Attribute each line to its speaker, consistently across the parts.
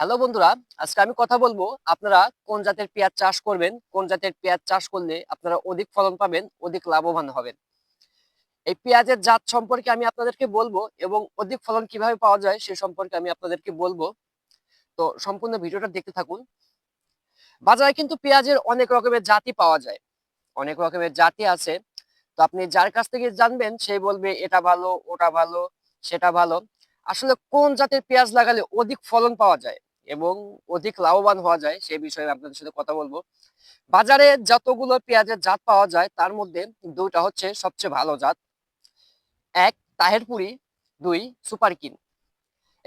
Speaker 1: Hello বন্ধুরা, আজকে আমি কথা বলব আপনারা কোন জাতের পেঁয়াজ চাষ করবেন, কোন জাতের পেঁয়াজ চাষ করলে আপনারা অধিক ফলন পাবেন, অধিক লাভবান হবেন। এই পেঁয়াজের জাত সম্পর্কে আমি আপনাদেরকে বলব এবং অধিক ফলন কীভাবে পাওয়া যায় সে সম্পর্কে আমি আপনাদেরকে বলব। তো সম্পূর্ণ ভিডিওটা দেখতে থাকুন। বাজারে কিন্তু পেঁয়াজের অনেক রকমের জাতি পাওয়া যায়। অনেক রকমের জাতি আছে। তো আপনি যার কাছ থেকে জানবেন সেই বলবে, এটা ভালো, ওটা ভালো, সেটা ভালো। আসলে কোন জাতের পেঁয়াজ লাগালে অধিক ফলন পাওয়া যায়? এবং অধিক লাভবান হওয়া যায় সেই বিষয়ে আপনাদের সাথে কথা বলব। বাজারে যতগুলো পেঁয়াজের জাত পাওয়া যায়, তার মধ্যে দুইটা হচ্ছে সবচেয়ে ভালো জাত। এক, তাহেরপুরি। দুই, সুপারকিন।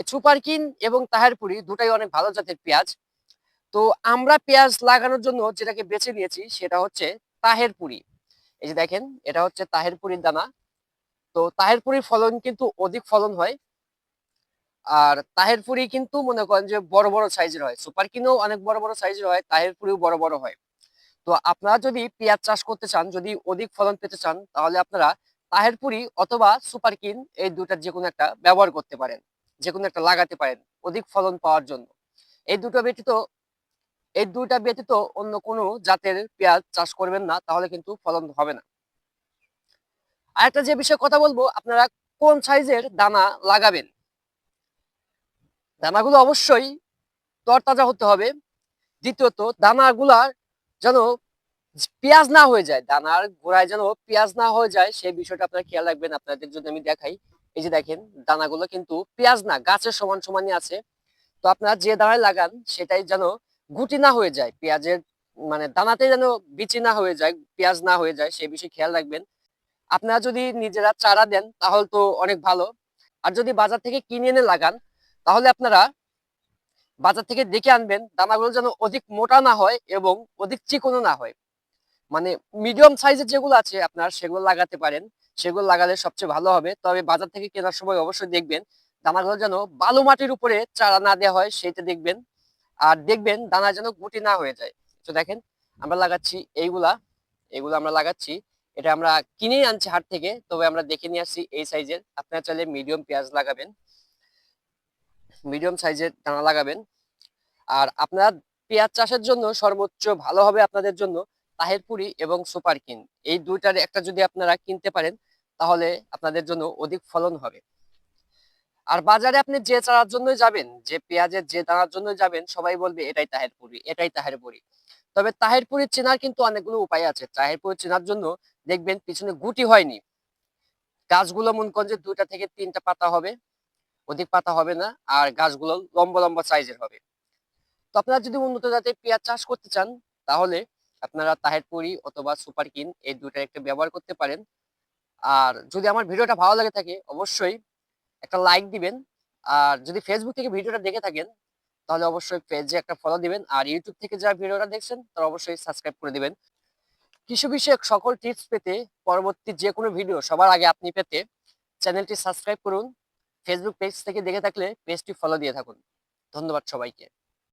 Speaker 1: সুপারকিন এবং তাহেরপুরি দুটাই অনেক ভালো জাতের পেঁয়াজ। তো আমরা পেঁয়াজ লাগানোর জন্য যেটাকে বেছে নিয়েছি, সেটা হচ্ছে তাহেরপুরি। এই যে দেখেন, এটা হচ্ছে তাহেরপুরির দানা। তো তাহেরপুরির ফলন কিন্তু অধিক ফলন হয়। আর তাহেরপুরি কিন্তু মনে করেন যে বড় বড় সাইজের হয়। সুপার কিনেও অনেক বড় বড় সাইজের হয় তাহেরপুরিও বড় বড় হয়। তো আপনারা যদি পেঁয়াজ চাষ করতে চান, যদি অধিক ফলন পেতে চান, তাহলে আপনারা তাহেরপুরি অথবা সুপার কিন এই দুটার যে কোনো একটা ব্যবহার করতে পারেন যে কোনো একটা লাগাতে পারেন অধিক ফলন পাওয়ার জন্য। এই দুটো ব্যতীত, এই দুইটা ব্যতীত অন্য কোনো জাতের পেঁয়াজ চাষ করবেন না, তাহলে কিন্তু ফলন হবে না। আরেকটা যে বিষয়ে কথা বলব, আপনারা কোন সাইজের দানা লাগাবেন? দানাগুলো অবশ্যই তরতাজা হতে হবে। দ্বিতীয়ত, দানাগুলা যেন পেঁয়াজ না হয়ে যায়, দানার গোড়ায় যেন পেঁয়াজ না হয়ে যায় সেই বিষয়টা আপনারা খেয়াল রাখবেন। আপনাদের জন্য আমি দেখাই, এই যে দেখেন, দানাগুলো কিন্তু পেঁয়াজ না, গাছের সমান সমানই আছে। তো আপনারা যে দানায় লাগান, সেটাই যেন গুটি না হয়ে যায়, পেঁয়াজের মানে দানাতে যেন বিচি না হয়ে যায়, পেঁয়াজ না হয়ে যায় সেই বিষয়ে খেয়াল রাখবেন। আপনারা যদি নিজেরা চারা দেন, তাহলে তো অনেক ভালো। আর যদি বাজার থেকে কিনে এনে লাগান তাহলে আপনারা বাজার থেকে দেখে আনবেন দানাগুলো যেন অধিক মোটা না হয় এবং অধিক চিকনও না হয়। মানে মিডিয়াম সাইজের যেগুলো আছে আপনার সেগুলো লাগাতে পারেন। সেগুলো লাগালে সবচেয়ে ভালো হবে। তবে বাজার থেকে কেনার সময় অবশ্যই দেখবেন দানাগুলো যেন বালু মাটির উপরে চারা না দেওয়া হয় সেটা দেখবেন। আর দেখবেন দানা যেন গুটি না হয়ে যায়। তো দেখেন আমরা লাগাচ্ছি এইগুলা এইগুলো আমরা লাগাচ্ছি। এটা আমরা কিনেই আনছি হাট থেকে, তবে আমরা দেখে নিয়ে আসছি এই সাইজের আপনারা চাইলে মিডিয়াম পেঁয়াজ লাগাবেন। মিডিয়াম সাইজের দানা লাগাবেন। আর আপনার পেঁয়াজ চাষের জন্য সর্বোচ্চ ভালো হবে আপনাদের জন্য তাহেরপুরি এবং সুপার কিন। এই দুইটার একটা যদি আপনারা কিনতে পারেন, তাহলে আপনাদের জন্য অধিক ফলন হবে। আর বাজারে আপনি যে চারার জন্য যাবেন, যে পেঁয়াজের যে দানার জন্য যাবেন, সবাই বলবে এটাই তাহেরপুরি এটাই তাহেরপুরি তবে তাহেরপুরি চেনার কিন্তু অনেকগুলো উপায় আছে। তাহেরপুরি চেনার জন্য দেখবেন পিছনে গুটি হয়নি। গাছগুলো মন যে দুইটা থেকে তিনটা পাতা হবে। অধিক পাতা হবে না, আর গাছগুলো লম্বা লম্বা সাইজের হবে। তো আপনারা যদি উন্নত জাতের পেঁয়াজ চাষ করতে চান, তাহলে আপনারা তাহেরপুরি অথবা সুপার কিন এই দুটার একটা ব্যবহার করতে পারেন। আর যদি আমার ভিডিওটা ভালো লাগে থাকে, অবশ্যই একটা লাইক দিবেন। আর যদি ফেসবুক থেকে ভিডিওটা দেখে থাকেন, তাহলে অবশ্যই পেজে একটা ফলো দিবেন। আর ইউটিউব থেকে যারা ভিডিওটা দেখছেন, তারা অবশ্যই সাবস্ক্রাইব করে দিবেন। কৃষি বিষয়ক সকল টিপস পেতে পরবর্তী যে কোনো ভিডিও সবার আগে আপনি পেতে চ্যানেলটি সাবস্ক্রাইব করুন। ফেসবুক পেজ থেকে দেখে থাকলে পেজটি ফলো দিয়ে থাকুন। ধন্যবাদ সবাইকে।